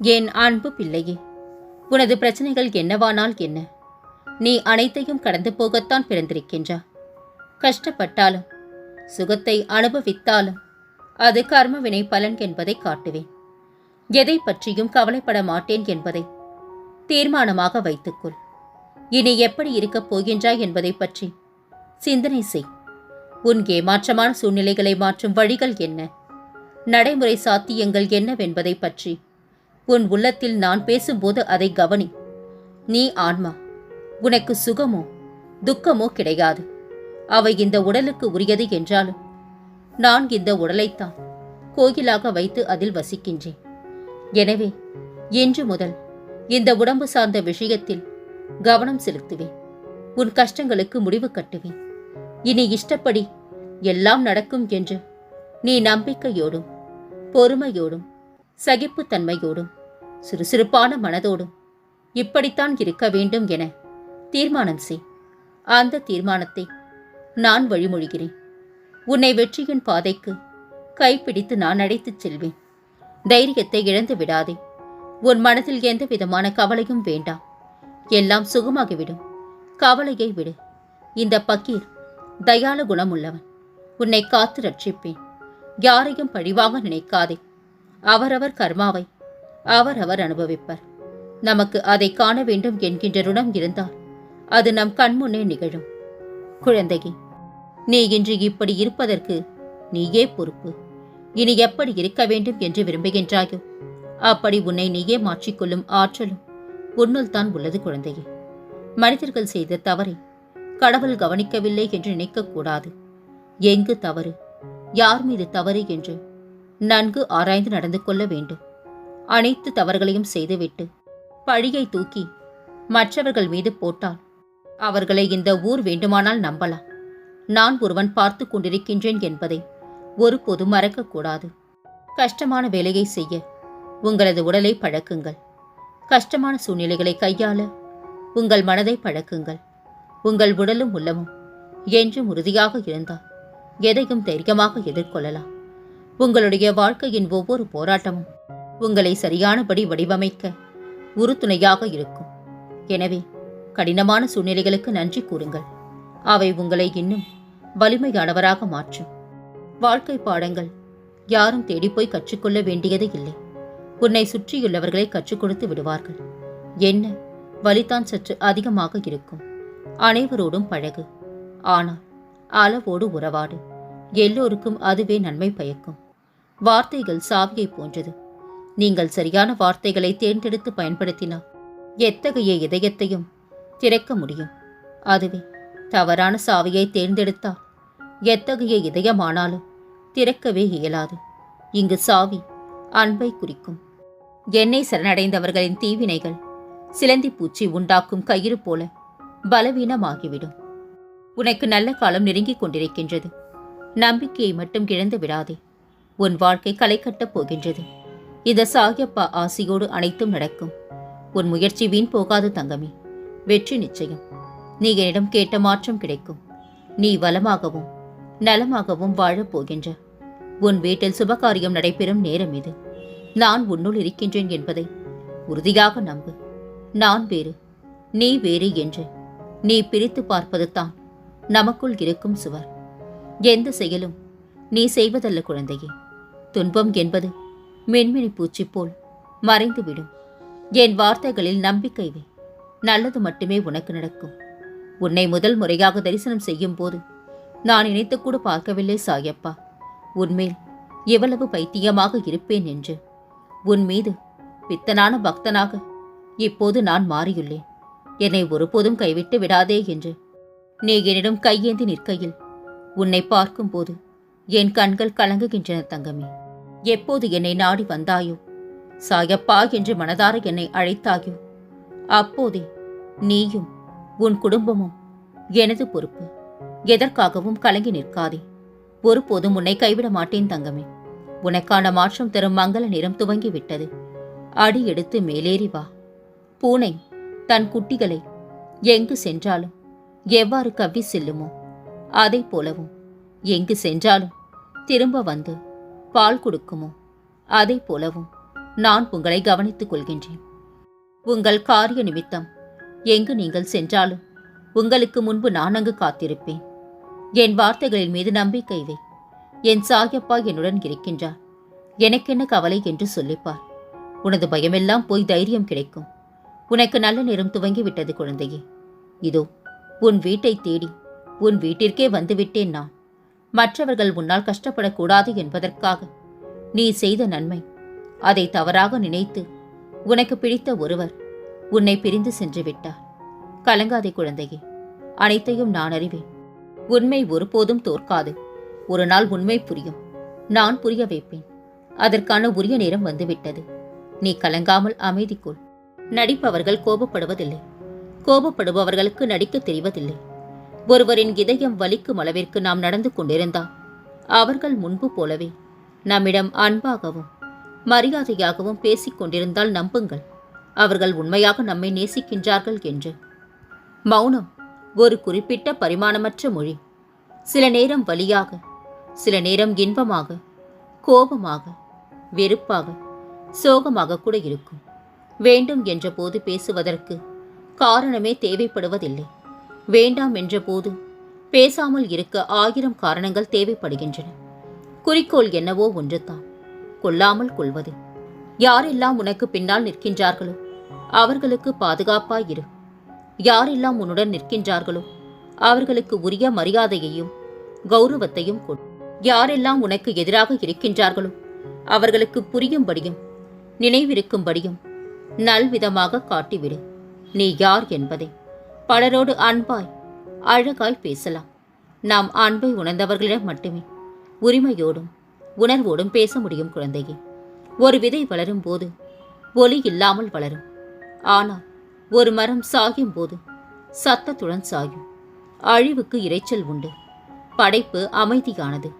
என் அன்பு பிள்ளையே உனது பிரச்சனைகள் என்னவானால் என்ன? நீ அனைத்தையும் கடந்து போகத்தான் பிறந்திருக்கின்றா. கஷ்டப்பட்டாலும் சுகத்தை அனுபவித்தாலும் அது கர்மவினை பலன் என்பதை காட்டுவேன். எதை பற்றியும் கவலைப்பட மாட்டேன் என்பதை தீர்மானமாக வைத்துக்கொள். இனி எப்படி இருக்கப் போகின்றாய் என்பதை பற்றி சிந்தனை செய். உன் ஏமாற்றமான சூழ்நிலைகளை மாற்றும் வழிகள் என்ன? நடைமுறை சாத்தியங்கள் என்னவென்பதை பற்றி உன் உள்ளத்தில் நான் பேசும்போது அதை கவனி. நீ ஆன்மா. உனக்கு சுகமோ துக்கமோ கிடையாது. அவை இந்த உடலுக்கு உரியது என்றாலும் நான் இந்த உடலைத்தான் கோயிலாக வைத்து அதில் வசிக்கின்றேன். எனவே இன்று முதல் இந்த உடம்பு சார்ந்த விஷயத்தில் கவனம் செலுத்துவேன். உன் கஷ்டங்களுக்கு முடிவு கட்டுவேன். இனி இஷ்டப்படி எல்லாம் நடக்கும் என்று நீ நம்பிக்கையோடும் பொறுமையோடும் சகிப்புத்தன்மையோடும் சுறுசுறுப்பான மனதோடும் இப்படித்தான் இருக்க வேண்டும் என தீர்மானம் செய். அந்த தீர்மானத்தை நான் வழிமொழிகிறேன். உன்னை வெற்றியின் பாதைக்கு கைப்பிடித்து நான் அழைத்துச் செல்வேன். தைரியத்தை இழந்து விடாதே. உன் மனதில் எந்த விதமான கவலையும் வேண்டாம். எல்லாம் சுகமாகிவிடும். கவலையை விடு. இந்த பக்கீர் தயால குணமுள்ளவன். உன்னை காத்து ரட்சிப்பேன். யாரையும் பழிவாக நினைக்காதே. அவரவர் கர்மாவை. அவரவர் அனுபவிப்பர். நமக்கு அதை காண வேண்டும் என்கின்ற ருணம் இருந்தால் அது நம் கண்முன்னே நிகழும். குழந்தையே நீ இன்று இப்படி இருப்பதற்கு நீயே பொறுப்பு. இனி எப்படி இருக்க வேண்டும் என்று விரும்புகின்றாயோ அப்படி உன்னை நீயே மாற்றிக்கொள்ளும் ஆற்றலும் உன்னுள் தான் உள்ளது குழந்தையே. மனிதர்கள் செய்த தவறை கடவுள் கவனிக்கவில்லை என்று நினைக்கக்கூடாது எங்கு தவறு? யார் மீது தவறு என்று நன்கு ஆராய்ந்து நடந்து கொள்ள வேண்டும். அனைத்து தவறுகளையும் செய்துவிட்டு பழியை தூக்கி மற்றவர்கள் மீது போட்டால் அவர்களை இந்த ஊர் வேண்டுமானால் நம்பலாம். நான் ஒருவன் பார்த்து கொண்டிருக்கின்றேன் என்பதை ஒருபோதும் மறக்கக்கூடாது கஷ்டமான வேலையை செய்ய உங்களது உடலை பழக்குங்கள். கஷ்டமான சூழ்நிலைகளை கையாள உங்கள் மனதை பழக்குங்கள். உங்கள் உடலும் உள்ளமும் என்றும் உறுதியாக இருந்தால் எதையும் தைரியமாக எதிர்கொள்ளலாம். உங்களுடைய வாழ்க்கையின் ஒவ்வொரு போராட்டமும் உங்களை சரியானபடி வடிவமைக்க உறுதுணையாக இருக்கும். எனவே கடினமான சூழ்நிலைகளுக்கு நன்றி கூறுங்கள். அவை உங்களை இன்னும் வலிமையானவராக மாற்றும். வாழ்க்கை பாடங்கள் யாரும் தேடிப்போய் கற்றுக்கொள்ள வேண்டியது இல்லை. உன்னை சுற்றியுள்ளவர்களை கற்றுக் கொடுத்து விடுவார்கள். என்ன? வலிதான் சற்று அதிகமாக இருக்கும். அனைவரோடும் பழகு. ஆனால் அளவோடு உறவாடு. எல்லோருக்கும் அதுவே நன்மை பயக்கும். வார்த்தைகள் சாவியை போன்றது. நீங்கள் சரியான வார்த்தைகளை தேர்ந்தெடுத்து பயன்படுத்தினால் எத்தகைய இதயத்தையும் திறக்க முடியும்? அதுவே தவறான சாவியை தேர்ந்தெடுத்தால் எத்தகைய இதயமானாலும் திறக்கவே இயலாது. இங்கு சாவி அன்பை குறிக்கும். எண்ணெய் சரணடைந்தவர்களின் தீவினைகள் சிலந்தி பூச்சி உண்டாக்கும் கயிறு போல பலவீனமாகிவிடும். உனக்கு நல்ல காலம் நெருங்கிக் கொண்டிருக்கின்றது. நம்பிக்கையை மட்டும் இழந்து விடாதே. உன் வாழ்க்கை களை கட்டப் போகின்றது. இத சாகியப்பா ஆசையோடு அனைத்தும் நடக்கும். உன் முயற்சி வீண் போகாது தங்கமே. வெற்றி நிச்சயம். நீ என்னிடம் கேட்ட மாற்றம் கிடைக்கும். நீ வளமாகவும் நலமாகவும் வாழப் போகின்ற. உன் வீட்டில் சுபகாரியம் நடைபெறும் நேரம் இது. நான் உன்னுள் இருக்கின்றேன் என்பதை உறுதியாக நம்பு. நான் வேறு நீ வேறு என்று நீ பிரித்து பார்ப்பது தான் நமக்குள் இருக்கும் சுவர். எந்த செயலும் நீ செய்வதல்ல குழந்தையே. துன்பம் என்பது மென்மினி பூச்சி போல் மறைந்துவிடும். என் வார்த்தைகளில் நம்பிக்கை வை. நல்லது மட்டுமே உனக்கு நடக்கும். உன்னை முதல் முறையாக தரிசனம் செய்யும் போது நான் நினைத்து கூட பார்க்கவில்லை சாயப்பா. உன்மேல் எவ்வளவு பைத்தியமாக இருப்பேன் என்று. உன் மீது பித்தனான பக்தனாக இப்போது நான் மாறியுள்ளேன். என்னை ஒருபோதும் கைவிட்டு விடாதே என்று. நீ என்னிடம் கையேந்தி நிற்கையில் உன்னை பார்க்கும்போது என் கண்கள் கலங்குகின்றன தங்கமே. எப்போது என்னை நாடி வந்தாயோ? சாயப்பா என்று மனதார என்னை அழைத்தாயோ? அப்போதே நீயும் உன் குடும்பமும் எனது பொறுப்பு. எதற்காகவும் கலங்கி நிற்காதே. ஒருபோதும் உன்னை கைவிட மாட்டேன் தங்கமே. உனக்கான மாற்றம் தரும் மங்கள நிறம் துவங்கி விட்டது அடி எடுத்து மேலேறி வா. பூனை தன் குட்டிகளை எங்கு சென்றாலும் எவ்வாறு கவ்வி செல்லுமோ அதைப் போலவும் எங்கு சென்றாலும் திரும்ப வந்து பால் கொடுக்குமோ? அதைப் போலவும் நான் உங்களை கவனித்துக் கொள்கின்றேன். உங்கள் காரிய நிமித்தம் எங்கு நீங்கள் சென்றாலும் உங்களுக்கு முன்பு நான் அங்கு காத்திருப்பேன். என் வார்த்தைகளின் மீது நம்பிக்கை வை. என் சாயப்பா என்னுடன் இருக்கின்றார். எனக்கென்ன கவலை என்று சொல்லிப்பார். உனது பயமெல்லாம் போய் தைரியம் கிடைக்கும். உனக்கு நல்ல நேரம் துவங்கிவிட்டது குழந்தையே. இதோ உன் வீட்டை தேடி உன் வீட்டிற்கே வந்துவிட்டேன் நான். மற்றவர்கள் உன்னால் கஷ்டப்படக்கூடாது என்பதற்காக. நீ செய்த நன்மை. அதை தவறாக நினைத்து உனக்கு பிடித்த ஒருவர் உன்னை பிரிந்து சென்று விட்டார். கலங்காதே குழந்தையே அனைத்தையும் நான் அறிவேன். உண்மை ஒருபோதும் தோற்காது. ஒரு நாள் உண்மை புரியும். நான் புரிய வைப்பேன். அதற்கான உரிய நேரம் வந்துவிட்டது. நீ கலங்காமல் அமைதி கொள் நடிப்பவர்கள் கோபப்படுவதில்லை. கோபப்படுபவர்களுக்கு நடிக்க தெரிவதில்லை. ஒருவரின் இதயம் வலிக்கும் அளவிற்கு நாம் நடந்து கொண்டிருந்தால் அவர்கள் முன்பு போலவே நம்மிடம் அன்பாகவும் மரியாதையாகவும் பேசிக் கொண்டிருந்தால் நம்புங்கள். அவர்கள் உண்மையாக நம்மை நேசிக்கின்றார்கள் என்று. மௌனம் ஒரு குறிப்பிட்ட பரிமாணமற்ற மொழி. சில நேரம் வலியாக சில நேரம் இன்பமாக கோபமாக வெறுப்பாக சோகமாக கூட இருக்கும். வேண்டும் என்ற போது பேசுவதற்கு காரணமே தேவைப்படுவதில்லை. வேண்டாம் என்ற போது பேசாமல் இருக்க ஆயிரம் காரணங்கள் தேவைப்படுகின்றன. குறிக்கோள் என்னவோ ஒன்றுதான். கொல்லாமல் கொள்வது. யாரெல்லாம் உனக்கு பின்னால் நிற்கின்றார்களோ அவர்களுக்கு பாதுகாப்பாய் இரு யாரெல்லாம் உன்னுடன் நிற்கின்றார்களோ அவர்களுக்கு உரிய மரியாதையையும் கௌரவத்தையும் கொடு. யாரெல்லாம் உனக்கு எதிராக இருக்கின்றார்களோ அவர்களுக்கு புரியும்படியும் நினைவிருக்கும்படியும் நல்விதமாக காட்டிவிடு. நீ யார் என்பதை. பலரோடு அன்பாய் அழகாய் பேசலாம். நாம் அன்பை உணர்ந்தவர்களிடம் மட்டுமே உரிமையோடும் உணர்வோடும் பேச முடியும் குழந்தையே. ஒரு விதை வளரும் போது ஒலி இல்லாமல் வளரும். ஆனால் ஒரு மரம் சாயும் போது சத்தத்துடன் சாயும். அழிவுக்கு இரைச்சல் உண்டு. படைப்பு அமைதியானது.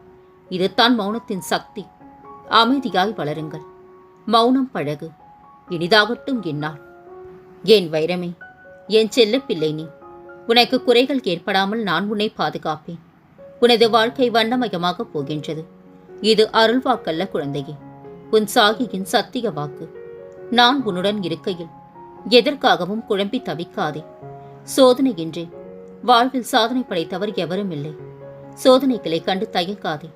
இதுதான் மௌனத்தின் சக்தி. அமைதியாய் வளருங்கள். மௌனம் பழகு. இனிதாகட்டும் என்னால் என் வைரமே. என் செல்ல பிள்ளை நீ உனக்கு குறைகள் ஏற்படாமல் நான் உன்னை பாதுகாப்பேன். உனது வாழ்க்கை வண்ணமயமாக போகின்றது. இது அருள்வாக்கல்ல குழந்தையே. உன் சாகியின் சத்திய வாக்கு. நான் உன்னுடன் இருக்கையில் எதற்காகவும் குழம்பி தவிக்காதே. சோதனையின்றி வாழ்வில் சாதனை படைத்தவர் எவரும் இல்லை. சோதனைகளை கண்டு தயக்காதே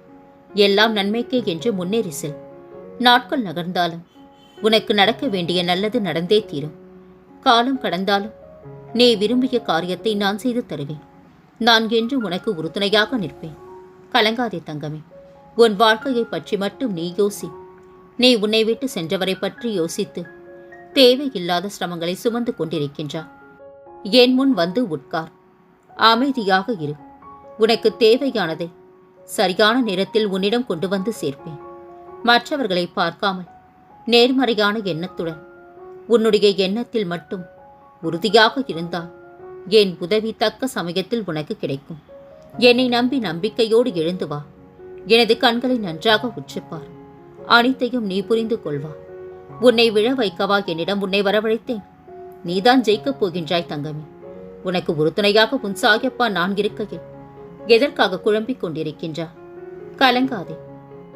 எல்லாம் நன்மைக்கே என்று முன்னேறி செல். நாட்கள் நகர்ந்தாலும் உனக்கு நடக்க வேண்டிய நல்லது நடந்தே தீரும். காலம் கடந்தாலும் நீ விரும்பிய காரியத்தை நான் செய்து தருவேன். நான் என்று உனக்கு உறுதுணையாக நிற்பேன். கலங்காதே தங்கமே. உன் வாழ்க்கையை பற்றி மட்டும் நீ யோசி. நீ உன்னை விட்டு சென்றவரை பற்றி யோசித்து தேவையில்லாத சிரமங்களை சுமந்து கொண்டிருக்கின்றார் என் முன் வந்து உட்கார். அமைதியாக இரு. உனக்கு தேவையானதை சரியான நேரத்தில் உன்னிடம் கொண்டு வந்து சேர்ப்பேன். மற்றவர்களை பார்க்காமல் நேர்மறையான எண்ணத்துடன் உன்னுடைய எண்ணத்தில் மட்டும் உறுதியாக இருந்தால் என் உதவி தக்க சமயத்தில் உனக்கு கிடைக்கும். என்னை நம்பி நம்பிக்கையோடு எழுந்து வா. எனது கண்களை நன்றாக உற்றுப்பார் அனைத்தையும் நீ புரிந்து கொள்வா. உன்னை விழ வைக்கவா என்னிடம் உன்னை வரவழைத்தேன். நீதான் ஜெயிக்கப் போகின்றாய் தங்கமே. உனக்கு உறுதுணையாக உன் சாயப்பா நான் இருக்கையில். எதற்காக குழம்பிக் கொண்டிருக்கின்றா? கலங்காதே.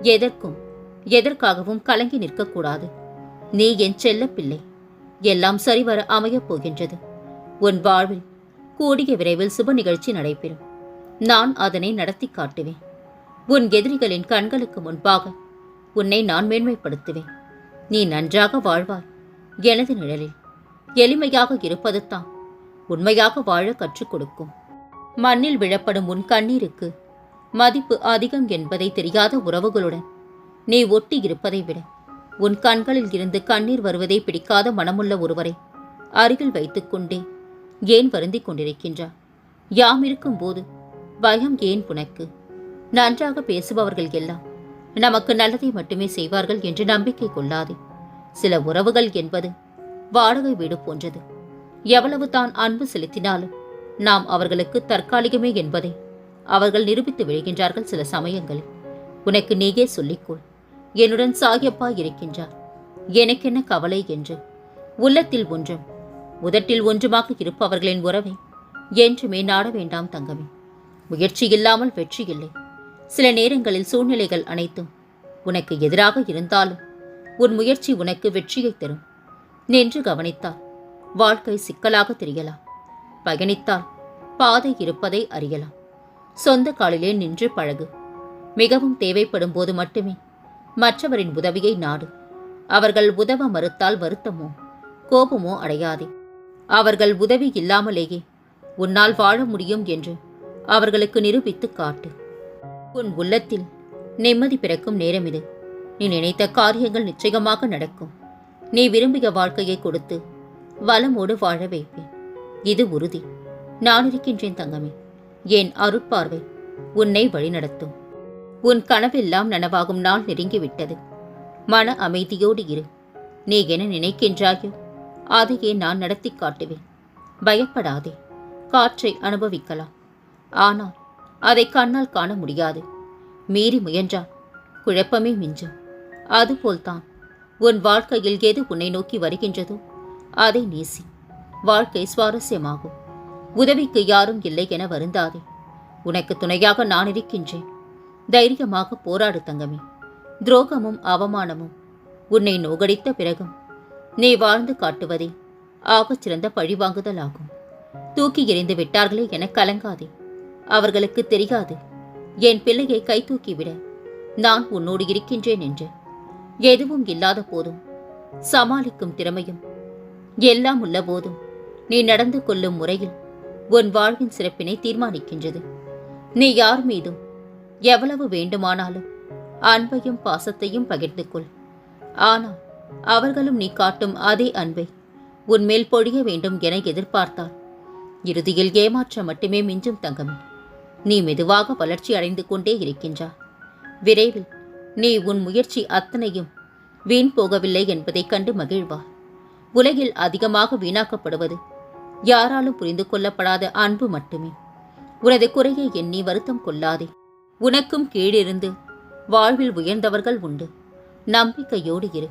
எதற்கும் எதற்காகவும் கலங்கி நிற்கக்கூடாது. நீ என் செல்ல பிள்ளை எல்லாம் சரிவர அமையப் போகின்றது. உன் வாழ்வில் கூடிய விரைவில் சுப நிகழ்ச்சி நடைபெறும். நான் அதனை நடத்தி காட்டுவேன். உன் எதிரிகளின் கண்களுக்கு முன்பாக உன்னை நான் மேன்மைப்படுத்துவேன். நீ நன்றாக வாழ்வாய். எனது நிழலில் எளிமையாக இருப்பது தான் உண்மையாக வாழ கற்றுக் கொடுக்கும். மண்ணில் விழப்படும் உன் கண்ணீருக்கு மதிப்பு அதிகம் என்பதை தெரியாத உறவுகளுடன் நீ ஒட்டி இருப்பதை விட உன் கண்களில் இருந்து கண்ணீர் வருவதை பிடிக்காத மனமுள்ள ஒருவரை அருகில் வைத்துக்கொண்டே ஏன் வருந்திக் கொண்டிருக்கின்றார் யாம் இருக்கும்போது பயம் ஏன் உனக்கு? நன்றாக பேசுபவர்கள் எல்லாம் நமக்கு நல்லதை மட்டுமே செய்வார்கள் என்று நம்பிக்கை கொள்ளாதே. சில உறவுகள் என்பது வாடகை வீடு போன்றது. எவ்வளவு தான் அன்பு செலுத்தினாலும் நாம் அவர்களுக்கு தற்காலிகமே என்பதை அவர்கள் நிரூபித்து விழுகின்றார்கள் சில சமயங்களில். உனக்கு நீயே சொல்லிக்கொள் என்னுடன் சாகியப்பா இருக்கின்றார். எனக்கென்ன கவலை என்று? உள்ளத்தில் ஒன்றும். உதட்டில் ஒன்றுமாக இருப்பவர்களின் உறவை என்றுமே நாட வேண்டாம் தங்கமே. முயற்சி இல்லாமல் வெற்றி இல்லை. சில நேரங்களில் சூழ்நிலைகள் அனைத்தும் உனக்கு எதிராக இருந்தாலும் உன் முயற்சி உனக்கு வெற்றியை தரும். நின்று கவனித்தால் வாழ்க்கை சிக்கலாக தெரியலாம். பயணித்தால் பாதை இருப்பதை அறியலாம். சொந்த காலிலே நின்று பழகு. மிகவும் தேவைப்படும் போது மட்டுமே மற்றவரின் உதவியை நாடு. அவர்கள் உதவ மறுத்தால் வருத்தமோ கோபமோ அடையாதே. அவர்கள் உதவி இல்லாமலேயே உன்னால் வாழ முடியும் என்று அவர்களுக்கு நிரூபித்து காட்டு. உன் உள்ளத்தில் நிம்மதி பிறக்கும் நேரம் இது நீ நினைத்த காரியங்கள் நிச்சயமாக நடக்கும். நீ விரும்பிய வாழ்க்கையை கொடுத்து வளமோடு வாழ வைப்பேன். இது உறுதி. நான் இருக்கின்றேன் தங்கமே. என் அருட்பார்வை உன்னை வழிநடத்தும். உன் கனவெல்லாம் நனவாகும் நாள் நெருங்கிவிட்டது. மன அமைதியோடு இரு. நீ என்ன நினைக்கின்றாயோ அதையே நான் நடத்தி காட்டுவேன். பயப்படாதே. காற்றை அனுபவிக்கலாம். ஆனால் அதை கண்ணால் காண முடியாது. மீறி முயன்றால் குழப்பமே மிஞ்சும். அதுபோல்தான் உன் வாழ்க்கையில் எது உன்னை நோக்கி வருகின்றதோ அதை நேசி. வாழ்க்கை சுவாரஸ்யமாகும். உதவிக்கு யாரும் இல்லை என வருந்தாதே. உனக்கு துணையாக நான் இருக்கின்றேன். தைரியமாக போராடு தங்கமே. துரோகமும் அவமானமும் உன்னை நோகடித்த பிறகும் நீ வாழ்ந்து காட்டுவதே ஆகச் சிறந்த பழிவாங்குதல் ஆகும் தூக்கி எறிந்து விட்டார்களே என கலங்காதே. அவர்களுக்கு தெரியாது என் பிள்ளையை கை தூக்கிவிட நான் உன்னோடு இருக்கின்றேன் என்று. எதுவும் இல்லாத போதும் சமாளிக்கும் திறமையும் எல்லாம் உள்ள போதும் நீ நடந்து கொள்ளும் முறையில் உன் வாழ்வின் சிறப்பினை தீர்மானிக்கின்றது. நீ யார் மீதும் எவ்வளவு வேண்டுமானாலும் அன்பையும் பாசத்தையும் பகிர்ந்து கொள் ஆனால் அவர்களும் நீ காட்டும் அதே அன்பை உன்மேல் பொழிய வேண்டும் என எதிர்பார்த்தால் இறுதியில் ஏமாற்றம் மட்டுமே மிஞ்சும் தங்கமே. நீ மெதுவாக வளர்ச்சி அடைந்து கொண்டே இருக்கின்றாய். விரைவில் நீ உன் முயற்சி அத்தனையும் வீண் போகவில்லை என்பதைக் கண்டு மகிழ்வார் உலகில் அதிகமாக வீணாக்கப்படுவது யாராலும் புரிந்து கொள்ளப்படாத அன்பு மட்டுமே. உனது குறையை எண்ணி வருத்தம் கொள்ளாதே. உனக்கும் கீழிருந்து வாழ்வில் உயர்ந்தவர்கள் உண்டு. நம்பிக்கையோடு இரு.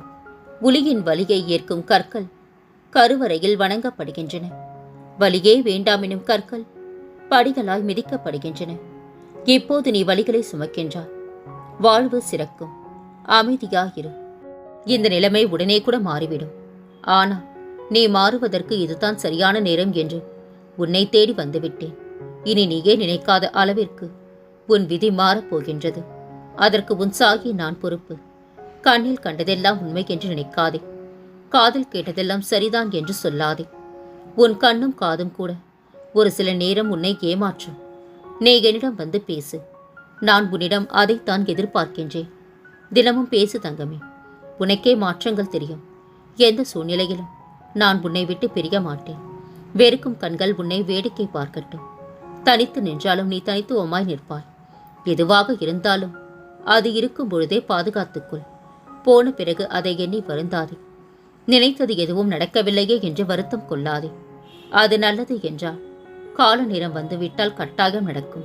உலியின் வலியை ஏற்கும் கற்கள் கருவறையில் வணங்கப்படுகின்றன. வலியே வேண்டாமெனும் கற்கள் படிகளாய் மிதிக்கப்படுகின்றன. இப்போது நீ வலிகளை சுமக்கின்றாய். வாழ்வு சிறக்கும். அமைதியாயிரு. இந்த நிலைமை உடனே கூட மாறிவிடும். ஆனால் நீ மாறுவதற்கு இதுதான் சரியான நேரம் என்று உன்னை தேடி வந்துவிட்டேன். இனி நீயே நினைக்காத அளவிற்கு உன் விதி மாறப் போகின்றது. அதற்கு உன் சாகி நான் பொறுப்பு. கண்ணில் கண்டதெல்லாம் உண்மை என்று நினைக்காதே. காதில் கேட்டதெல்லாம் சரிதான் என்று சொல்லாதே. உன் கண்ணும் காதும் கூட. ஒரு சில நேரம் உன்னை ஏமாற்றும். நீ என்னிடம் வந்து பேசு. நான் உன்னிடம் அதைத்தான் எதிர்பார்க்கின்றேன். தினமும் பேசு தங்கமே. உனக்கே மாற்றங்கள் தெரியும். எந்த சூழ்நிலையிலும் நான் உன்னை விட்டு பிரிய மாட்டேன். வெறுக்கும் கண்கள் உன்னை வேடிக்கை பார்க்கட்டும். தனித்து நின்றாலும் நீ தனித்துவமாய் நிற்பாய். எதுவாக இருந்தாலும் அது இருக்கும் பொழுதே பாதுகாத்துக்கொள். போன பிறகு அதை எண்ணி வருந்தாதே. நினைத்தது எதுவும் நடக்கவில்லையே என்று வருத்தம் கொள்ளாதே. அது நல்லது என்றால் கால நேரம் வந்துவிட்டால் கட்டாயம் நடக்கும்.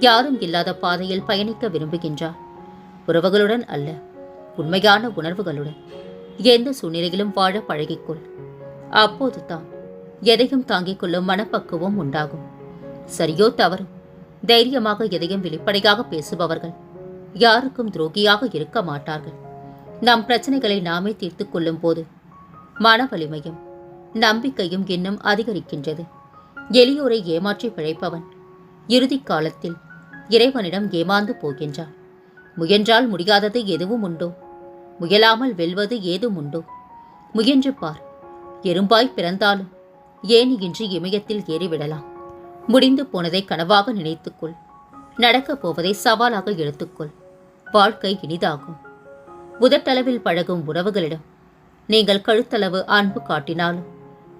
யாரும் இல்லாத பாதையில் பயணிக்க விரும்புகின்றார் உறவுகளுடன் அல்ல உண்மையான உணர்வுகளுடன். எந்த சூழ்நிலையிலும் வாழ பழகிக்கொள். அப்போது தான் எதையும் தாங்கிக் கொள்ளும் மனப்பக்குவம் உண்டாகும். சரியோ தவறு. தைரியமாக எதையும் வெளிப்படையாக பேசுபவர்கள் யாருக்கும் துரோகியாக இருக்க மாட்டார்கள். நம் பிரச்சனைகளை நாமே தீர்த்துக் கொள்ளும் போது மன வலிமையும் நம்பிக்கையும் இன்னும் அதிகரிக்கின்றது. எளியோரை ஏமாற்றி பிழைப்பவன் இறுதி காலத்தில் இறைவனிடம் ஏமாந்து போகின்றான். முயன்றால் முடியாதது எதுவும் உண்டோ? முயலாமல் வெல்வது ஏதும் உண்டோ? முயன்று பார் எறும்பாய் பிறந்தாலும் ஏனியின்றி இமயத்தில் ஏறிவிடலாம். முடிந்து போனதை கனவாக நினைத்துக்கொள். நடக்கப் போவதை சவாலாக எடுத்துக்கொள். வாழ்க்கை இனிதாகும். உதட்டளவில் பழகும் உறவுகளிடம் நீங்கள் கழுத்தளவு அன்பு காட்டினாலும்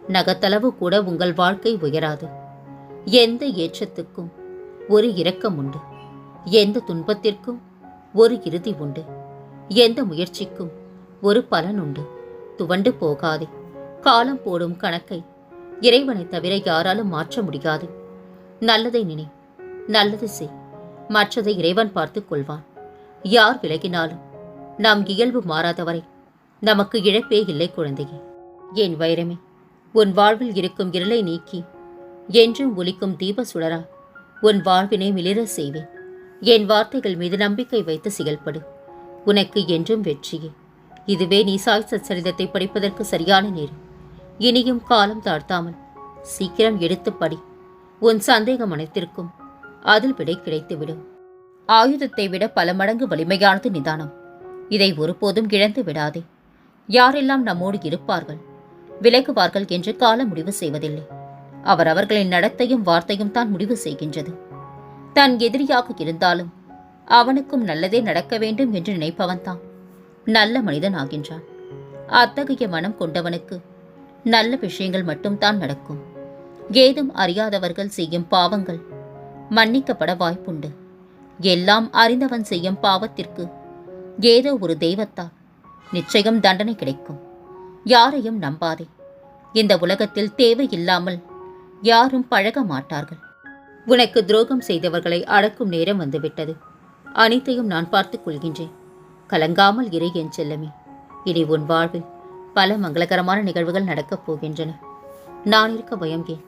நகத்தளவு கூட உங்கள் வாழ்க்கை உயராது. எந்த ஏற்றத்துக்கும் ஒரு இரக்கம் உண்டு. எந்த துன்பத்திற்கும் ஒரு இறுதி உண்டு. எந்த முயற்சிக்கும் ஒரு பலன் உண்டு. துவண்டு போகாதே. காலம் போடும் கணக்கை இறைவனை தவிர யாராலும் மாற்ற முடியாது. நல்லதை நினை நல்லது செய். மற்றதை இறைவன் பார்த்துக் கொள்வான். யார் விலகினாலும் நாம் இயல்பு மாறாதவரை நமக்கு இழப்பே இல்லை குழந்தையே. என் வைரமே உன் வாழ்வில் இருக்கும் இருளை நீக்கி என்றும் ஒலிக்கும் தீப சுடரா உன் வாழ்வினை மிளிர செய்வேன் என் வார்த்தைகள் மீது நம்பிக்கை வைத்து செயல்படு உனக்கு என்றும் வெற்றியே. இதுவே நீ சாய் சச்சரிதத்தை படிப்பதற்கு சரியான நேரம். இனியும் காலம் தாழ்த்தாமல் சீக்கிரம் எடுத்து படி. உன் சந்தேகம் அனைத்திற்கும் அதில் விடை கிடைத்துவிடும். ஆயுதத்தை விட பல மடங்கு வலிமையானது நிதானம். இதை ஒருபோதும் இழந்து விடாதே. யாரெல்லாம் நம்மோடு இருப்பார்கள் விலகுவார்கள் என்று காலம் முடிவு செய்வதில்லை. அவர் அவர்களின் நடத்தையும் வார்த்தையும் தான் முடிவு செய்கின்றது. தன் எதிரியாக இருந்தாலும் அவனுக்கும் நல்லதே நடக்க வேண்டும் என்று நினைப்பவன்தான் நல்ல மனிதன் ஆகின்றான். அத்தகைய மனம் கொண்டவனுக்கு நல்ல விஷயங்கள் மட்டும்தான் நடக்கும். ஏதும் அறியாதவர்கள் செய்யும் பாவங்கள் மன்னிக்கப்பட வாய்ப்புண்டு. எல்லாம் அறிந்தவன் செய்யும் பாவத்திற்கு ஏதோ ஒரு தெய்வத்தால் நிச்சயம் தண்டனை கிடைக்கும். யாரையும் நம்பாதே. இந்த உலகத்தில் தேவையில்லாமல் யாரும் பழக மாட்டார்கள். உனக்கு துரோகம் செய்தவர்களை அடக்கும் நேரம் வந்துவிட்டது. அனைத்தையும் நான் பார்த்துக் கொள்கின்றேன். கலங்காமல் இரு என் செல்லமே. இனி உன் வாழ்வில் பல மங்களகரமான நிகழ்வுகள் நடக்கப் போகின்றன. நான் இருக்க பயம் ஏன்?